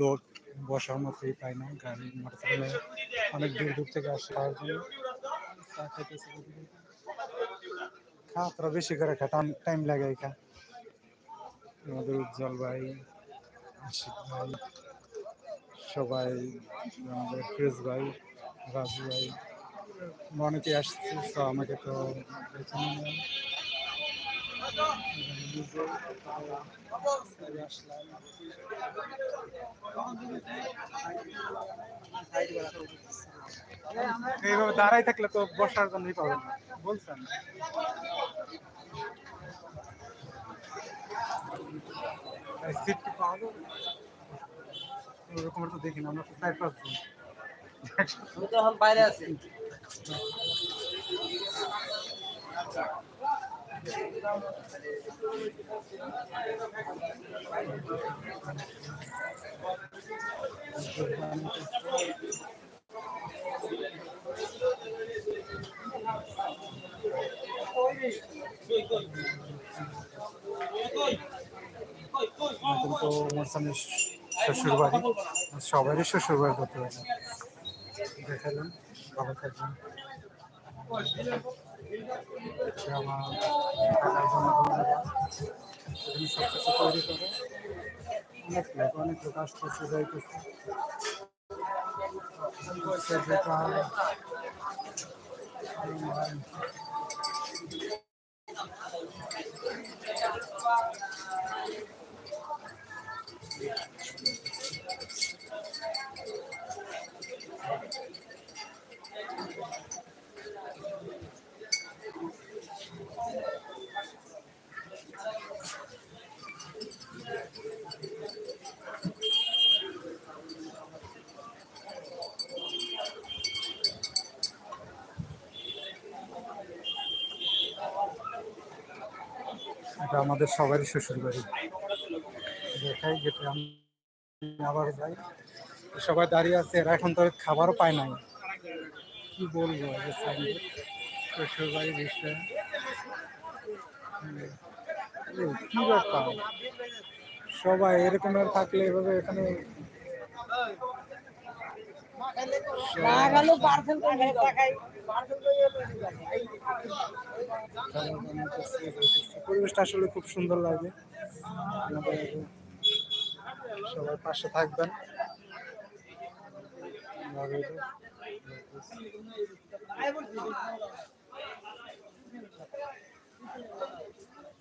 লোক বসার মতোই পাই না, গাড়ি, মোটরসাইকেলে অনেক দূর দূর থেকে আসে খাওয়ার জন্য। চা খাইতেছে খা, তোরা বেশি করে খা, টাইম লাগে খা। আমাদের উজ্জ্বল ভাই, আশিক ভাই, সবাই, আমাদের ফিরোজ ভাই, রাজু ভাই অনেকে আসছে, তো আমাকে তো এইভাবে দাঁড়াই থাকলে তো বসার জন্যই পাবেন না। বলছেন। সিট কি পাওয়া তো দেখি না, আমরা তো চার বাইরে আছি। এখন তো মোরসানের শ্বশুর বাড়ি সবারই শ্বশুর করতে পারে। দেখালাম ভালো থাকবেন। তৈরি করে। অনেক অনেক লোক আসতেছে যাইতেছে। হচ্ছে যেটা এটা আমাদের সবারই শ্বশুর বাড়ি। দেখাই গেটে আমি আবার যাই। সবাই দাঁড়িয়ে আছে, এরা এখন তো খাবারও পায় নাই। কি বলব শ্বশুর বাড়ি বিষয়ে কি ব্যাপার? সবাই এরকমের থাকলে এভাবে এখানে পরিবেশটা আসলে খুব সুন্দর লাগে। সবার পাশে থাকবেন। ভালো